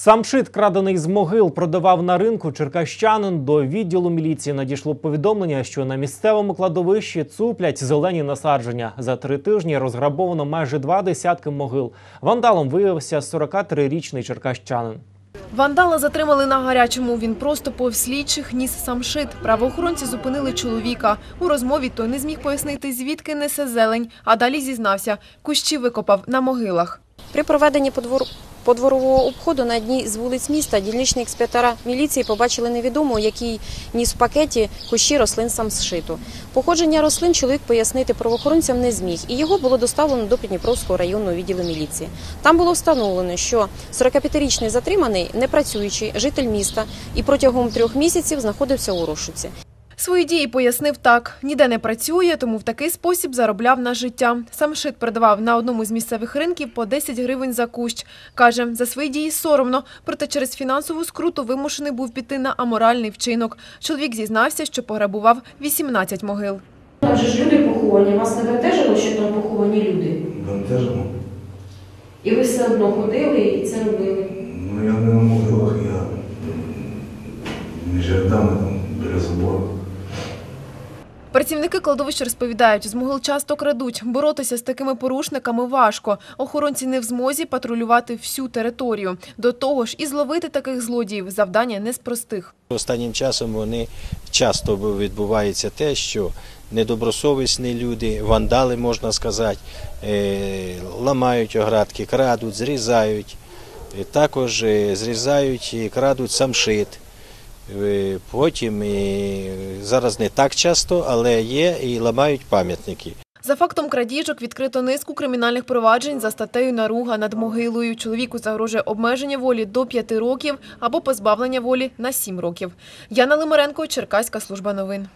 Самшит, крадений з могил, продавав на ринку черкащанин. До відділу міліції надійшло повідомлення, що на місцевому кладовищі цуплять зелені насадження. За три тижні розграбовано майже два десятки могил. Вандалом виявився 43-річний черкащанин. Вандала затримали на гарячому. Він просто повз слідчих ніс самшит. Правоохоронці зупинили чоловіка. У розмові той не зміг пояснити, звідки несе зелень, а далі зізнався. Кущі викопав на могилах. При проведенні подвор... подворового обходу на одній з вулиць міста дільничні експертара міліції побачили невідому, який ніс в пакеті кущі рослин самшиту. Походження рослин чоловік пояснити правоохоронцям не зміг, і його було доставлено до Придніпровського районного відділу міліції. Там було встановлено, що 45-річний затриманий, непрацюючий, житель міста, і протягом трьох місяців знаходився у розшуці. Свої дії пояснив так. Ніде не працює, тому в такий спосіб заробляв на життя. Самшит продавав на одному з місцевих ринків по 10 гривень за кущ. Каже, за свої дії соромно, проте через фінансову скруту вимушений був піти на аморальний вчинок. Чоловік зізнався, що пограбував 18 могил. Там же ж люди поховані, вас не бентежило, що там поховані люди. Бентежимо. І ви все одно ходили і це робили. Ну я не на могилах, я між рядами там біля забору. Працівники кладовища розповідають, з могил часто крадуть. Боротися з такими порушниками важко. Охоронці не в змозі патрулювати всю територію. До того ж, і зловити таких злодіїв завдання не з простих. Останнім часом вони часто відбувається те, що недобросовісні люди, вандали, можна сказати, е, ламають оградки, крадуть, зрізають. Е, Також е, зрізають і крадуть самшит. Е, Потім і зараз не так часто, але є і ламають пам'ятники. За фактом крадіжок відкрито низку кримінальних проваджень за статтею наруга над могилою. Чоловіку загрожує обмеження волі до 5 років або позбавлення волі на 7 років. Яна Лимаренко, Черкаська служба новин.